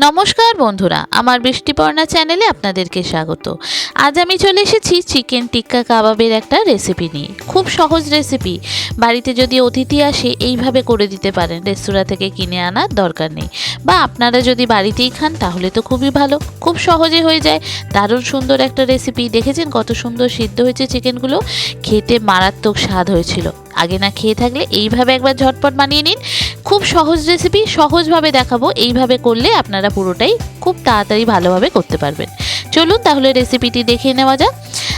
নমস্কার বন্ধুরা, আমার বৃষ্টিপর্ণা চ্যানেলে আপনাদেরকে স্বাগত। আজ আমি চলে এসেছি চিকেন টিক্কা কাবাবের একটা রেসিপি নিয়ে। খুব সহজ রেসিপি। বাড়িতে যদি অতিথি আসে, এইভাবে করে দিতে পারেন। রেস্তোরাঁ থেকে কিনে আনার দরকার নেই। বা আপনারা যদি বাড়িতেই খান, তাহলে তো খুবই ভালো। খুব সহজে হয়ে যায়। দারুণ সুন্দর একটা রেসিপি। দেখেছেন কত সুন্দর সিদ্ধ হয়েছে চিকেনগুলো? খেতে মারাত্মক স্বাদ হয়েছিল। আগে না খেয়ে থাকলে এইভাবে একবার ঝটপট বানিয়ে নিন। খুব সহজ রেসিপি সহজভাবে দেখাবো। এইভাবে করলে আপনারা পুরোটাই খুব তাড়াতাড়ি ভালোভাবে করতে পারবেন। চলুন তাহলে রেসিপিটি দেখে নেওয়া যাক।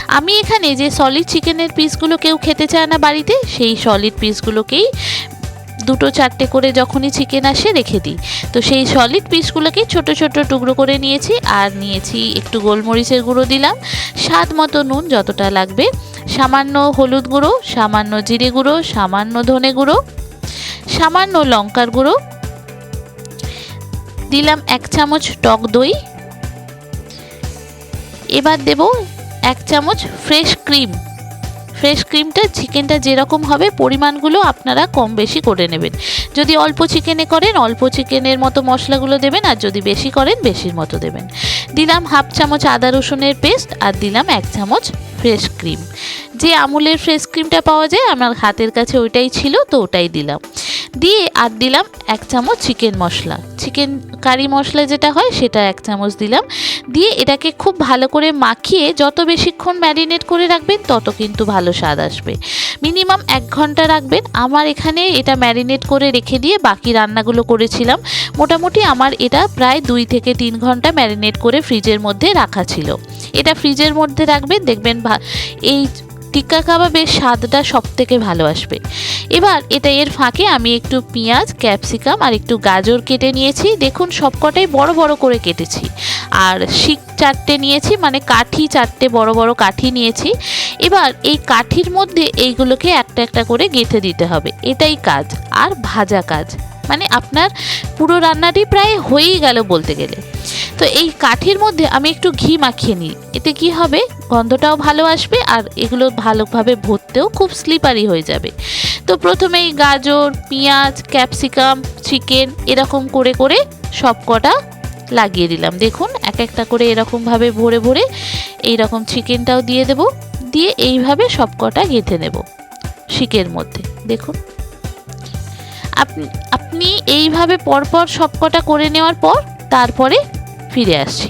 আমি এখানে যে সলিড চিকেনের পিসগুলো কেউ খেতে চায় না বাড়িতে, সেই সলিড পিসগুলোকেই দুটো চারটে করে যখনই চিকেন আসে রেখে দিই। তো সেই সলিড পিসগুলোকে ছোট ছোট টুকরো করে নিয়েছি। আর নিয়েছি একটু গোলমরিচের গুঁড়ো দিলাম। স্বাদ মতো নুন যতটা লাগবে। সামান্য হলুদ গুঁড়ো, সামান্য জিরে গুঁড়ো, সামান্য ধনে গুঁড়ো, সামান্য লঙ্কার গুঁড়ো। দিলাম এক চামচ টক দই। এবার দেব এক চামচ ফ্রেশ ক্রিম। ফ্রেশ ক্রিমটা চিকেনটা যেরকম হবে, পরিমাণগুলো আপনারা কম বেশি করে নেবেন। যদি অল্প চিকেনে করেন, অল্প চিকেনের মতো মশলাগুলো দেবেন, আর যদি বেশি করেন, বেশির মতো দেবেন। দিলাম হাফ চামচ আদা রসুনের পেস্ট আর দিলাম এক চামচ ফ্রেশ ক্রিম যে আমুলের ফ্রেশ ক্রিমটা পাওয়া যায়, আমার হাতের কাছে ওইটাই ছিল, তো ওটাই দিলাম। দিয়ে আর দিলাম এক চামচ চিকেন মশলা। চিকেন কারি মশলা যেটা হয়, সেটা এক চামচ দিলাম। দিয়ে এটাকে খুব ভালো করে মাখিয়ে যত বেশিক্ষণ ম্যারিনেট করে রাখবেন, তত কিন্তু ভালো স্বাদ আসবে। মিনিমাম এক ঘণ্টা রাখবেন। আমার এখানে এটা ম্যারিনেট করে রেখে দিয়ে বাকি রান্নাগুলো করেছিলাম। মোটামুটি আমার এটা প্রায় দুই থেকে তিন ঘণ্টা ম্যারিনেট করে ফ্রিজের মধ্যে রাখা ছিল। এটা ফ্রিজের মধ্যে রাখবেন, দেখবেন এই টিক্কা কাবাবের স্বাদটা সব থেকে ভালো আসবে। এবার এটা এর ফাঁকে আমি একটু পেঁয়াজ, ক্যাপসিকাম আর একটু গাজর কেটে নিয়েছি। দেখুন সবকটাই বড় বড় করে কেটেছি। আর শিক চারটে নিয়েছি মানে কাঠি চারটে বড় বড় কাঠি নিয়েছি। এবার এই কাঠির মধ্যে এইগুলোকে একটা একটা করে গেঁথে দিতে হবে। এটাই কাজ, আর ভাজা কাজ। মানে আপনার পুরো রান্নাটি প্রায় হয়েই গেল বলতে গেলে। তো এই কাঠির মধ্যে আমি একটু ঘি মাখিয়ে নিই। এতে কি হবে? গন্ধটাও ভালো আসবে আর এগুলো ভালোভাবে ভরতেও খুব স্লিপারি হয়ে যাবে। তো প্রথমেই গাজর, পেঁয়াজ ক্যাপসিকাম চিকেন এরকম করে করে সব কটা লাগিয়ে দিলাম। দেখুন, এক একটা করে এরকমভাবে ভরে ভরে এইরকম চিকেনটাও দিয়ে দেব। দিয়ে এইভাবে সব কটা গেঁথে নেব শিকের মধ্যে। দেখুন। আপনি আপনি এইভাবে পরপর সব কটা করে নেওয়ার পর তারপরে ফিরে আসছি।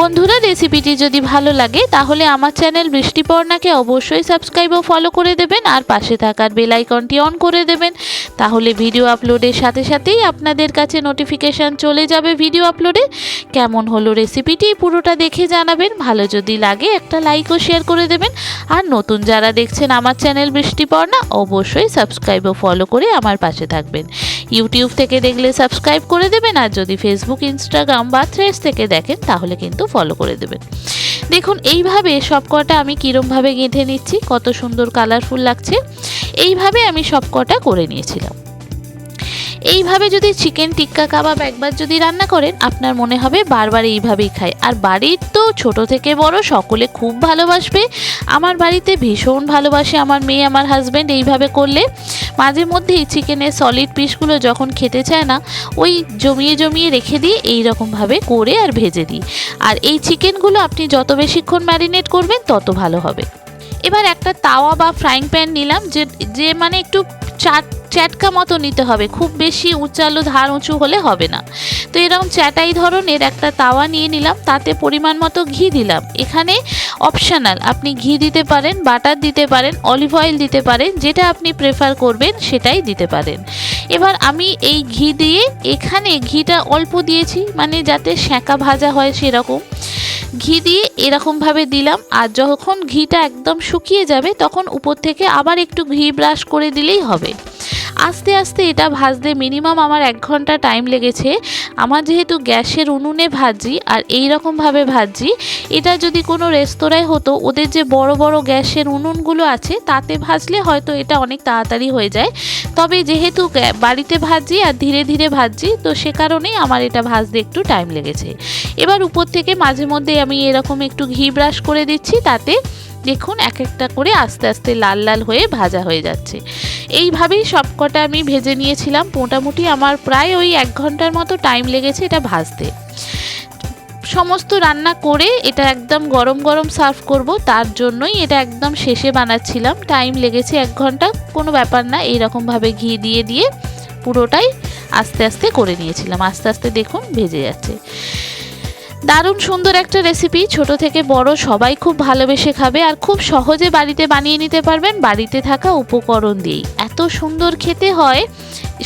বন্ধুরা, রেসিপিটি যদি ভালো লাগে, তাহলে আমার চ্যানেল বৃষ্টিপর্ণাকে অবশ্যই সাবস্ক্রাইব ও ফলো করে দেবেন আর পাশে থাকার বেল আইকনটি অন করে দেবেন। তাহলে ভিডিও আপলোডের সাথে সাথেই আপনাদের কাছে নোটিফিকেশান চলে যাবে ভিডিও আপলোডে। কেমন হলো রেসিপিটি পুরোটা দেখে জানাবেন। ভালো যদি লাগে একটা লাইক ও শেয়ার করে দেবেন। আর নতুন যারা দেখছেন আমার চ্যানেল বৃষ্টিপর্ণা, অবশ্যই সাবস্ক্রাইব ও ফলো করে আমার পাশে থাকবেন। ইউটিউব থেকে দেখলে সাবস্ক্রাইব করে দেবেন আর যদি ফেসবুক ইনস্টাগ্রাম বা থ্রেস থেকে দেখেন, তাহলে কিন্তু ফলো করে দেবেন। দেখুন, এইভাবে সবকটা আমি কীরমভাবে গেঁথে নিচ্ছি, কত সুন্দর কালারফুল লাগছে। এইভাবে আমি সবকটা করে নিয়েছিলাম। এইভাবে যদি চিকেন টিক্কা কাবাব একবার যদি রান্না করেন, আপনার মনে হবে বারবার এইভাবেই খাই আর বাড়ির তো ছোট থেকে বড়, সকলে খুব ভালোবাসবে। আমার বাড়িতে ভীষণ ভালোবাসে আমার মেয়ে, আমার হাজব্যান্ড এইভাবে করলে। মাঝে মধ্যেই চিকেনের সলিড পিসগুলো যখন খেতে চায় না, ওই জমিয়ে জমিয়ে রেখে দিয়ে এই রকমভাবে করে আর ভেজে দিই। আর এই চিকেনগুলো আপনি যত বেশিক্ষণ ম্যারিনেট করবেন, তত ভালো হবে। এবার একটা তাওয়া বা ফ্রাইং প্যান নিলাম, যে যে মানে একটু চাট চ্যাটকা মতো নিতে হবে। খুব বেশি উঁচালো ধার উঁচু হলে হবে না। তো এরকম চ্যাটাই ধরনের একটা তাওয়া নিয়ে নিলাম। তাতে পরিমাণ মতো ঘি দিলাম। এখানে অপশনাল আপনি ঘি দিতে পারেন বাটার দিতে পারেন অলিভ অয়েল দিতে পারেন, যেটা আপনি প্রেফার করবেন সেটাই দিতে পারেন। এবার আমি এই ঘি দিয়ে এখানে ঘিটা অল্প দিয়েছি মানে যাতে সেঁকা ভাজা হয় সেরকম। ঘি দিয়ে এরকমভাবে দিলাম। আর যখন ঘিটা একদম শুকিয়ে যাবে, তখন উপর থেকে আবার একটু ঘি ব্রাশ করে দিলেই হবে। আস্তে আস্তে এটা ভাজতে মিনিমাম আমার এক ঘণ্টা টাইম লেগেছে। আমার যেহেতু গ্যাসের উনুনে ভাজি আর এই রকমভাবে ভাজি, এটা যদি কোনো রেস্তোরাঁয় হতো, ওদের যে বড় বড় গ্যাসের উনুনগুলো আছে, তাতে ভাজলে হয়তো এটা অনেক তাড়াতাড়ি হয়ে যায়। তবে যেহেতু বাড়িতে ভাজি আর ধীরে ধীরে ভাজি, তো সে কারণেই আমার এটা ভাজতে একটু টাইম লেগেছে। এবার উপর থেকে মাঝে মধ্যে আমি এরকম একটু ঘি ব্রাশ করে দিচ্ছি, তাতে দেখুন এক একটা করে আস্তে আস্তে লাল লাল হয়ে ভাজা হয়ে যাচ্ছে। এইভাবেই সবকটা আমি ভেজে নিয়েছিলাম। মোটামুটি আমার প্রায় ওই এক ঘণ্টার মতো টাইম লেগেছে এটা ভাজতে। সমস্ত রান্না করে এটা একদম গরম গরম সার্ভ করব, তার জন্যই এটা একদম শেষে বানাচ্ছিলাম। টাইম লেগেছে এক ঘণ্টা, কোনো ব্যাপার না, এইরকমভাবে ঘি দিয়ে দিয়ে পুরোটাই আস্তে আস্তে করে নিয়েছিলাম। আস্তে আস্তে দেখুন, ভেজে যাচ্ছে। দারুণ সুন্দর একটা রেসিপি ছোট থেকে বড় সবাই খুব ভালোবেসে খাবে আর খুব সহজে বাড়িতে বানিয়ে নিতে পারবেন বাড়িতে থাকা উপকরণ দিয়েই। এত সুন্দর খেতে হয়,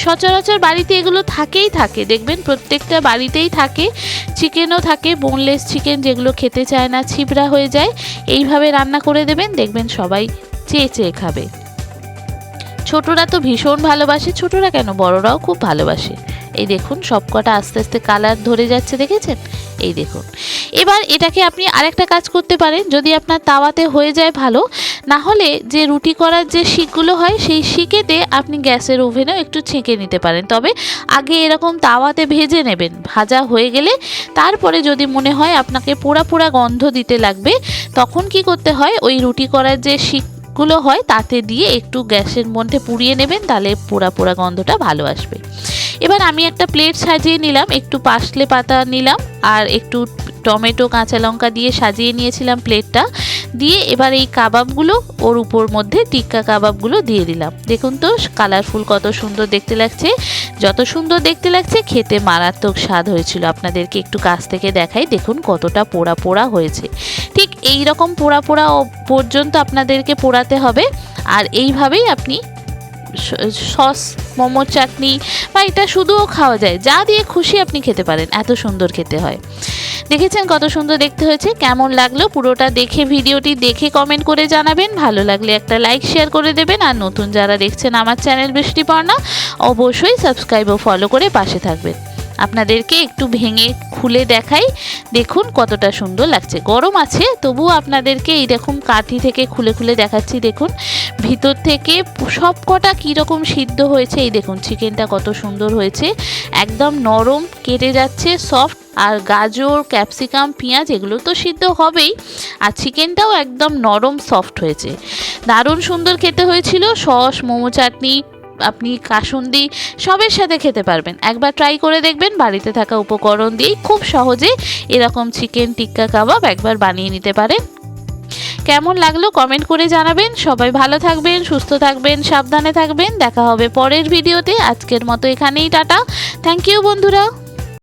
সচরাচর বাড়িতে এগুলো থাকেই থাকে। দেখবেন প্রত্যেকটা বাড়িতেই থাকে চিকেনও থাকে বোনলেস চিকেন যেগুলো খেতে চায় না, ছিবড়া হয়ে যায়, এইভাবে রান্না করে দেবেন, দেখবেন সবাই চেয়ে চেয়ে খাবে। ছোটরা তো ভীষণ ভালোবাসে, ছোটরা কেন বড়রাও খুব ভালোবাসে। এই দেখুন সবকটা আস্তে আস্তে কালার ধরে যাচ্ছে, দেখেছেন? এই দেখুন। এবার এটাকে আপনি আরেকটা কাজ করতে পারেন, যদি আপনার তাওয়াতে হয়ে যায় ভালো, না হলে যে রুটি করার যে শিকগুলো হয়, সেই শিকেতে আপনি গ্যাসের ওভেনেও একটু ছেঁকে নিতে পারেন। তবে আগে এরকম তাওয়াতে ভেজে নেবেন। ভাজা হয়ে গেলে তারপরে যদি মনে হয় আপনাকে পোড়া পোড়া গন্ধ দিতে লাগবে, তখন কি করতে হয়, ওই রুটি করার যে শিকগুলো হয়, তাতে দিয়ে একটু গ্যাসের মধ্যে পুড়িয়ে নেবেন, তাহলে পোড়া পোড়া গন্ধটা ভালো আসবে। এবার আমি একটা প্লেট সাজিয়ে নিলাম, একটু পাশলে পাতা নিলাম আর একটু টমেটো, কাঁচা লঙ্কা দিয়ে সাজিয়ে নিয়েছিলাম প্লেটটা দিয়ে এবার এই কাবাবগুলো ওর উপর মধ্যে টিক্কা কাবাবগুলো দিয়ে দিলাম। দেখুন তো কালারফুল কত সুন্দর দেখতে লাগছে। যত সুন্দর দেখতে লাগছে, খেতে মারাত্মক স্বাদ হয়েছিল। আপনাদেরকে একটু কাছ থেকে দেখাই, দেখুন কতটা পোড়া পোড়া হয়েছে। ঠিক এই রকম পোড়া পোড়া পর্যন্ত আপনাদেরকে পোড়াতে হবে। আর এইভাবেই আপনি সস, মোমোর চাটনি বা এটা শুধুও খাওয়া যায়। যা দিয়ে খুশি আপনি খেতে পারেন, এত সুন্দর খেতে হয়। দেখেছেন কত সুন্দর দেখতে হয়েছে? কেমন লাগল? পুরোটা দেখে, ভিডিওটি দেখে কমেন্ট করে জানাবেন। ভালো লাগলে একটা লাইক শেয়ার করে দেবেন। আর নতুন যারা দেখছেন আমার চ্যানেল বৃষ্টিপর্ণা, অবশ্যই সাবস্ক্রাইব ও ফলো করে পাশে থাকবেন। আপনাদেরকে একটু ভেঙে খুলে দেখাই। দেখুন কতটা সুন্দর লাগছে। গরম আছে, তবুও আপনাদেরকে এইরকম কাঠি থেকে খুলে খুলে দেখাচ্ছি। দেখুন, ভিতর থেকে সব কটা কীরকম সিদ্ধ হয়েছে। এই দেখুন, চিকেনটা কত সুন্দর হয়েছে। একদম নরম, কেটে যাচ্ছে, সফট। আর গাজর, ক্যাপসিকাম, পেঁয়াজ, এগুলো তো সিদ্ধ হবেই। আর চিকেনটাও একদম নরম, সফট হয়েছে। দারুণ সুন্দর খেতে হয়েছিল। সস, মোমো চাটনি আপনি কাসুন্দি সবের সাথে খেতে পারবেন। একবার ট্রাই করে দেখবেন, বাড়িতে থাকা উপকরণ দিয়েই খুব সহজে এরকম চিকেন টিক্কা কাবাব একবার বানিয়ে নিতে পারেন। কেমন লাগল কমেন্ট করে জানাবেন। সবাই ভালো থাকবেন, সুস্থ থাকবেন, সাবধানে থাকবেন। দেখা হবে পরের ভিডিওতে আজকের মতো এখানেই টাটা। থ্যাংক ইউ বন্ধুরা।